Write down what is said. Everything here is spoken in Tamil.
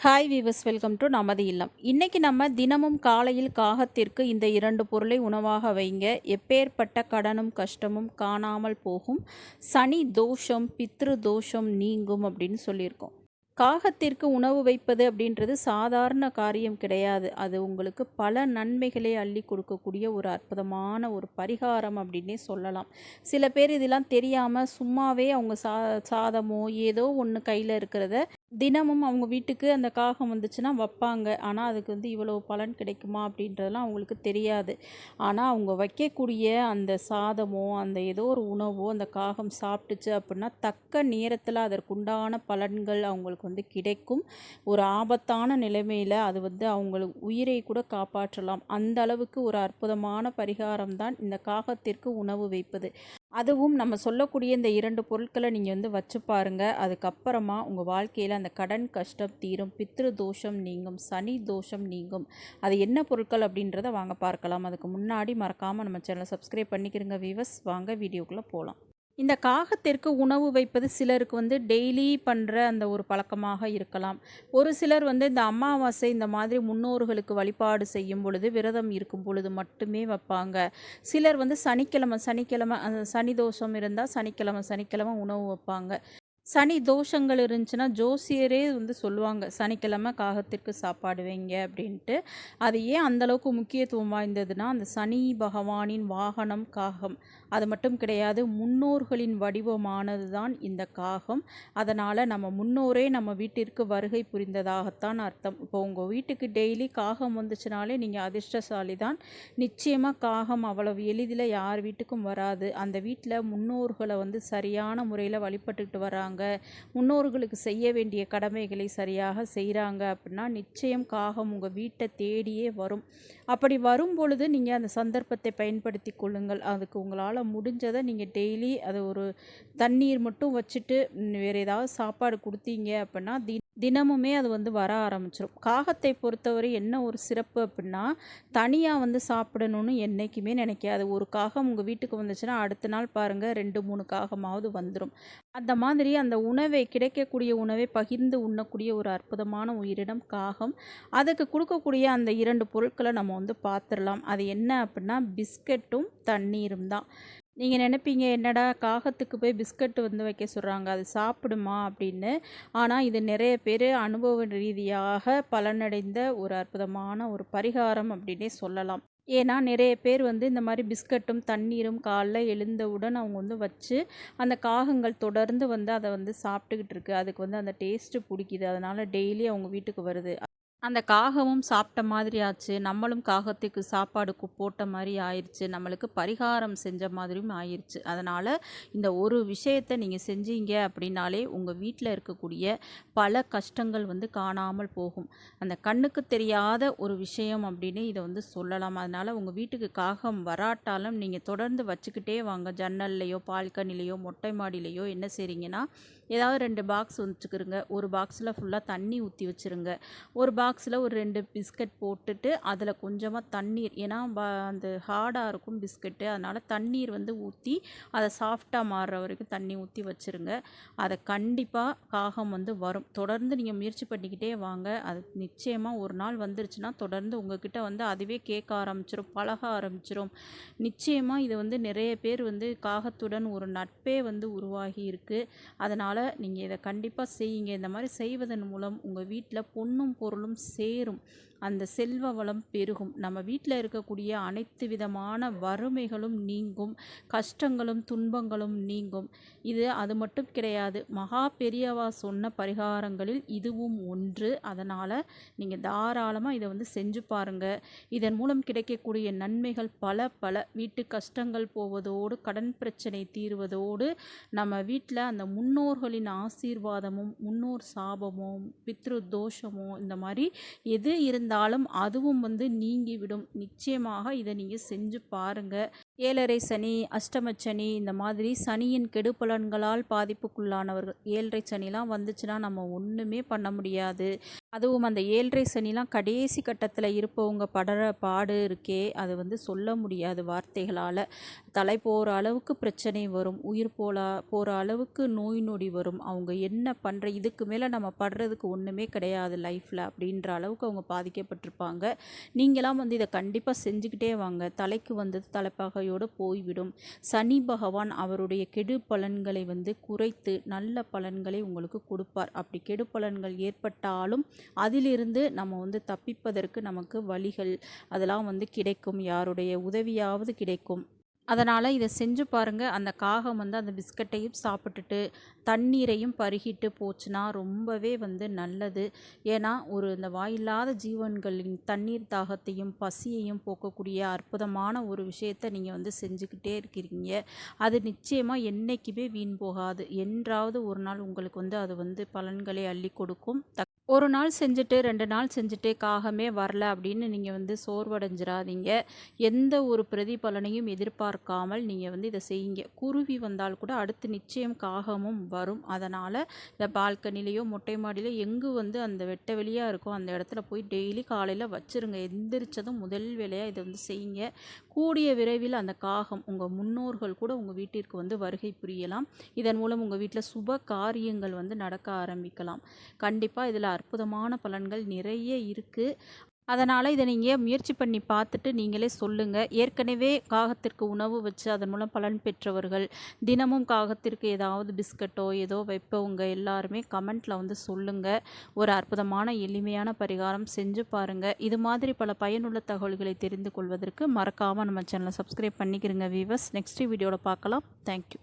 ஹாய் வீவர்ஸ் வெல்கம் டு நமது இல்லம். இன்றைக்கி நம்ம தினமும் காலையில் காகத்திற்கு இந்த இரண்டு பொருளை உணவாக வைங்க. எப்பேற்பட்ட கடனும் கஷ்டமும் காணாமல் போகும். சனி தோஷம் பித்ரு தோஷம் நீங்கும் அப்படின்னு சொல்லியிருக்கோம். காகத்திற்கு உணவு வைப்பது அப்படின்றது சாதாரண காரியம் கிடையாது. அது உங்களுக்கு பல நன்மைகளை அள்ளி கொடுக்கக்கூடிய ஒரு அற்புதமான ஒரு பரிகாரம் அப்படின்னே சொல்லலாம். சில பேர் இதெல்லாம் தெரியாமல் சும்மாவே அவங்க சா சாதமோ ஏதோ ஒன்று கையில் இருக்கிறத தினமும் அவங்க வீட்டுக்கு அந்த காகம் வந்துச்சுன்னா வைப்பாங்க. ஆனால் அதுக்கு வந்து இவ்வளோ பலன் கிடைக்குமா அப்படின்றதெல்லாம் அவங்களுக்கு தெரியாது. ஆனால் அவங்க வைக்கக்கூடிய அந்த சாதமோ அந்த ஏதோ ஒரு உணவோ அந்த காகம் சாப்பிட்டுச்சு அப்படின்னா தக்க நேரத்தில் அதற்குண்டான பலன்கள் அவங்களுக்கு வந்து கிடைக்கும். ஒரு ஆபத்தான நிலைமையில் அது வந்து அவங்களுக்கு உயிரை கூட காப்பாற்றலாம். அந்த அளவுக்கு ஒரு அற்புதமான பரிகாரம் தான் இந்த காகத்திற்கு உணவு வைப்பது. அதுவும் நம்ம சொல்லக்கூடிய இந்த இரண்டு பொருட்களை நீங்கள் வந்து வச்சு பாருங்கள் அதுக்கப்புறமா உங்கள் வாழ்க்கையில் அந்த கடன் கஷ்டம் தீரும் பித்ரு தோஷம் நீங்கும் சனி தோஷம் நீங்கும் அது என்ன பொருட்கள் அப்படின்றத வாங்க பார்க்கலாம். அதுக்கு முன்னாடி மறக்காமல் நம்ம சேனலை சப்ஸ்கிரைப் பண்ணிக்கிறங்க வீவர்ஸ் வாங்க வீடியோக்குள்ளே போகலாம் இந்த காகத்திற்கு உணவு வைப்பது சிலருக்கு வந்து டெய்லி பண்ணுற அந்த ஒரு பழக்கமாக இருக்கலாம். ஒரு சிலர் வந்து இந்த அமாவாசை இந்த மாதிரி முன்னோர்களுக்கு வழிபாடு செய்யும் பொழுது விரதம் இருக்கும் பொழுது மட்டுமே வைப்பாங்க. சிலர் வந்து சனிக்கிழமை சனிக்கிழமை அந்த சனி தோஷம் இருந்தால் சனிக்கிழமை சனிக்கிழமை உணவு வைப்பாங்க. சனி தோஷங்கள் இருந்துச்சுன்னா ஜோசியரே வந்து சொல்லுவாங்க சனிக்கிழமை காகத்திற்கு சாப்பாடு வைங்க அப்படின்ட்டு. அது ஏன் அந்தளவுக்கு முக்கியத்துவம் வாய்ந்ததுன்னா அந்த சனி பகவானின் வாகனம் காகம். அது மட்டும் கிடையாது முன்னோர்களின் வடிவமானது தான் இந்த காகம். அதனால் நம்ம முன்னோரே நம்ம வீட்டிற்கு வருகை புரிந்ததாகத்தான் அர்த்தம். இப்போ உங்கள் வீட்டுக்கு டெய்லி காகம் வந்துச்சுனாலே நீங்கள் அதிர்ஷ்டசாலி தான் நிச்சயமாக காகம் அவ்வளவு எளிதில் யார் வீட்டுக்கும் வராது. அந்த வீட்டில் முன்னோர்களை வந்து சரியான முறையில் வழிபட்டுக்கிட்டு வராங்க. முன்னோர்களுக்கு செய்ய வேண்டிய கடமைகளை சரியாக செய்கிறாங்க அப்படின்னா நிச்சயம் காகம் உங்கள் வீட்டை தேடியே வரும். அப்படி வரும் பொழுது நீங்கள் அந்த சந்தர்ப்பத்தை பயன்படுத்தி கொள்ளுங்கள். அதுக்கு உங்களால் முடிஞ்சதை நீங்கள் டெய்லி அதை ஒரு தண்ணீர் மட்டும் வச்சுட்டு வேறு ஏதாவது சாப்பாடு கொடுத்தீங்க அப்படின்னா தி தினமுமே அது வந்து வர ஆரம்பிச்சிடும் காகத்தை பொறுத்தவரை என்ன ஒரு சிறப்பு அப்படின்னா தனியாக வந்து சாப்பிடணும்னு என்றைக்குமே நினைக்காது. ஒரு காகம் உங்கள் வீட்டுக்கு வந்துச்சுன்னா அடுத்த நாள் பாருங்கள் ரெண்டு மூணு காகமாவது வந்துடும் அந்த மாதிரி அந்த உணவை கிடைக்கக்கூடிய உணவை பகிர்ந்து உண்ணக்கூடிய ஒரு அற்புதமான உயிரினம் காகம். அதுக்கு கொடுக்கக்கூடிய அந்த இரண்டு பொருட்களை நம்ம வந்து பார்த்துடலாம். அது என்ன அப்படின்னா பிஸ்கட்டும் தண்ணீரும் தான். நீங்கள் நினைப்பீங்க என்னடா காகத்துக்கு போய் பிஸ்கட் வந்து வைக்க சொல்கிறாங்க அது சாப்பிடுமா? அப்படின்னு. ஆனால் இது நிறைய பேர் அனுபவ ரீதியாக பலனடைந்த ஒரு அற்புதமான ஒரு பரிகாரம் அப்படின்னே சொல்லலாம். ஏன்னா நிறைய பேர் வந்து இந்த மாதிரி பிஸ்கட்டும் தண்ணீரும் காலைல எழுந்தவுடன் அவங்க வந்து வச்சு அந்த காகங்கள் தொடர்ந்து வந்து அதை வந்து சாப்பிட்டுக்கிட்டு இருக்கு. அதுக்கு வந்து அந்த டேஸ்ட்டு பிடிக்குது. அதனால் டெய்லி அவங்க வீட்டுக்கு வருது. அந்த காகமும் சாப்பிட்ட மாதிரி ஆச்சு. நம்மளும் காகத்துக்கு சாப்பாடு போட்ட மாதிரி ஆயிடுச்சு நம்மளுக்கு பரிகாரம் செஞ்ச மாதிரியும் ஆயிடுச்சு அதனால் இந்த ஒரு விஷயத்தை நீங்கள் செஞ்சீங்க அப்படின்னாலே உங்கள் வீட்டில் இருக்கக்கூடிய பல கஷ்டங்கள் வந்து காணாமல் போகும். அந்த கண்ணுக்கு தெரியாத ஒரு விஷயம் அப்படின்னு இதை வந்து சொல்லலாம். அதனால் உங்கள் வீட்டுக்கு காகம் வராட்டாலும் நீங்கள் தொடர்ந்து வச்சுக்கிட்டே வாங்க. ஜன்னல்லையோ பால்கனிலேயோ மொட்டை மாடியிலையோ என்ன செய்கிறீங்கன்னா ஏதாவது ரெண்டு பாக்ஸ் வச்சுக்கிறோங்க ஒரு பாக்ஸில் ஃபுல்லாக தண்ணி ஊற்றி வச்சுருங்க. ஒரு பாக்ஸில் ஒரு ரெண்டு பிஸ்கட் போட்டுட்டு அதில் கொஞ்சமாக தண்ணீர் ஏன்னா அந்த ஹார்டாக இருக்கும் பிஸ்கட்டு அதனால் தண்ணீர் வந்து ஊற்றி அதை சாஃப்டாக மாறுற வரைக்கும் தண்ணி ஊற்றி வச்சுருங்க. அதை கண்டிப்பாக காகம் வந்து வரும். தொடர்ந்து நீங்கள் முயற்சி பண்ணிக்கிட்டே வாங்க. அது நிச்சயமாக ஒரு நாள் வந்துருச்சுன்னா தொடர்ந்து உங்ககிட்ட வந்து அதுவே கேட்க ஆரம்பிச்சிடும் பழக ஆரம்பிச்சிடும் நிச்சயமாக இது வந்து நிறைய பேர் வந்து காகத்துடன் ஒரு நட்பே வந்து உருவாகி இருக்குது அதனால் நீங்கள் இதை கண்டிப்பாக செய்யுங்க. இந்த மாதிரி செய்வதன் மூலம் உங்கள் வீட்டில் பொண்ணும் பொருளும் சேரும். அந்த செல்வ வளம் பெருகும். நம்ம வீட்டில் இருக்கக்கூடிய அனைத்து விதமான வறுமைகளும் நீங்கும். கஷ்டங்களும் துன்பங்களும் நீங்கும். இது அது மட்டும் கிடையாது. மகா பெரியவா சொன்ன பரிகாரங்களில் இதுவும் ஒன்று. அதனால் நீங்கள் தாராளமாக இதை வந்து செஞ்சு பாருங்கள் இதன் மூலம் கிடைக்கக்கூடிய நன்மைகள் பல பல. வீட்டு கஷ்டங்கள் போவதோடு கடன் பிரச்சனை தீர்வதோடு நம்ம வீட்டில் அந்த முன்னோர்களின் ஆசீர்வாதமும் முன்னோர் சாபமும் பித்ரு தோஷமும் இந்த மாதிரி எது இருந்தால் இருந்தாலும் அதுவும் வந்து நீங்கிவிடும். நிச்சயமாக இதை நீங்கள் செஞ்சு பாருங்கள் ஏழரை சனி அஷ்டமச்சனி இந்த மாதிரி சனியின் கெடுபலன்களால் பாதிப்புக்குள்ளானவர்கள். ஏழரை சனிலாம் வந்துச்சுன்னா நம்ம ஒன்றுமே பண்ண முடியாது. அதுவும் அந்த ஏழரை சனிலாம் கடைசி கட்டத்தில் இருப்பவங்க படுற பாடு இருக்கே அது வந்து சொல்ல முடியாது வார்த்தைகளால். தலை போகிற அளவுக்கு பிரச்சனை வரும் உயிர் போலா போகிற அளவுக்கு நோய் நொடி வரும். அவங்க என்ன பண்ணுற இதுக்கு மேலே நம்ம படுறதுக்கு ஒன்றுமே கிடையாது லைஃப்பில் அப்படின்ற அளவுக்கு அவங்க பாதிக்கப்பட்டிருப்பாங்க. நீங்களாம் வந்து இதை கண்டிப்பாக செஞ்சுக்கிட்டே வாங்க. தலைக்கு வந்தது தலைப்பாகையோடு போய்விடும். சனி பகவான் அவருடைய கெடு பலன்களை வந்து குறைத்து நல்ல பலன்களை உங்களுக்கு கொடுப்பார். அப்படி கெடு பலன்கள் ஏற்பட்டாலும் அதிலிருந்து நம்ம வந்து தப்பிப்பதற்கு நமக்கு வழிகள் அதெல்லாம் வந்து கிடைக்கும். யாருடைய உதவியாவது கிடைக்கும். அதனால் இதை செஞ்சு பாருங்கள் அந்த காகம் வந்து அந்த பிஸ்கட்டையும் சாப்பிட்டுட்டு தண்ணீரையும் பருகிட்டு போச்சுன்னா ரொம்பவே வந்து நல்லது. ஏன்னா ஒரு இந்த வாயில்லாத ஜீவன்களின் தண்ணீர் தாகத்தையும் பசியையும் போக்கக்கூடிய அற்புதமான ஒரு விஷயத்தை நீங்கள் வந்து செஞ்சுக்கிட்டே இருக்கிறீங்க. அது நிச்சயமாக என்றைக்குமே வீண் போகாது. என்றாவது ஒரு நாள் உங்களுக்கு வந்து அது வந்து பலன்களை அள்ளி கொடுக்கும். தக் ஒரு நாள் செஞ்சுட்டு ரெண்டு நாள் செஞ்சுட்டு காகமே வரல அப்படின்னு நீங்கள் வந்து சோர்வடைஞ்சிடாதீங்க எந்த ஒரு பிரதிபலனையும் எதிர்பார்க்காமல் நீங்கள் வந்து இதை செய்யுங்க. குருவி வந்தால் கூட அடுத்து நிச்சயம் காகமும் வரும். அதனால் இந்த பால்கனிலேயோ மொட்டை மாடியிலோ எங்கு வந்து அந்த வெட்ட வெளியாக இருக்கோ அந்த இடத்துல போய் டெய்லி காலையில் வச்சுருங்க. எந்திரிச்சதும் முதல் வேலையாக இதை வந்து செய்யுங்க. கூடிய விரைவில் அந்த காகம் உங்கள் முன்னோர்கள் கூட உங்கள் வீட்டிற்கு வந்து வருகை புரியலாம். இதன் மூலம் உங்கள் வீட்டில் சுப காரியங்கள் வந்து நடக்க ஆரம்பிக்கலாம். கண்டிப்பாக இதில் அற்புதமான பலன்கள் நிறைய இருக்குது அதனால் இதை நீங்கள் முயற்சி பண்ணி பார்த்துட்டு நீங்களே சொல்லுங்கள் ஏற்கனவே காகத்திற்கு உணவு வச்சு அதன் மூலம் பலன் பெற்றவர்கள் தினமும் காகத்திற்கு ஏதாவது பிஸ்கட்டோ ஏதோ வைப்பவங்க எல்லாருமே கமெண்ட்டில் வந்து சொல்லுங்கள் ஒரு அற்புதமான எளிமையான பரிகாரம் செஞ்சு பாருங்கள் இது மாதிரி பல பயனுள்ள தகவல்களை தெரிந்து கொள்வதற்கு மறக்காமல் நம்ம சேனலை சப்ஸ்கிரைப் பண்ணிக்கிறங்க வீவர்ஸ் நெக்ஸ்ட் வீடியோவில் பார்க்கலாம். தேங்க்யூ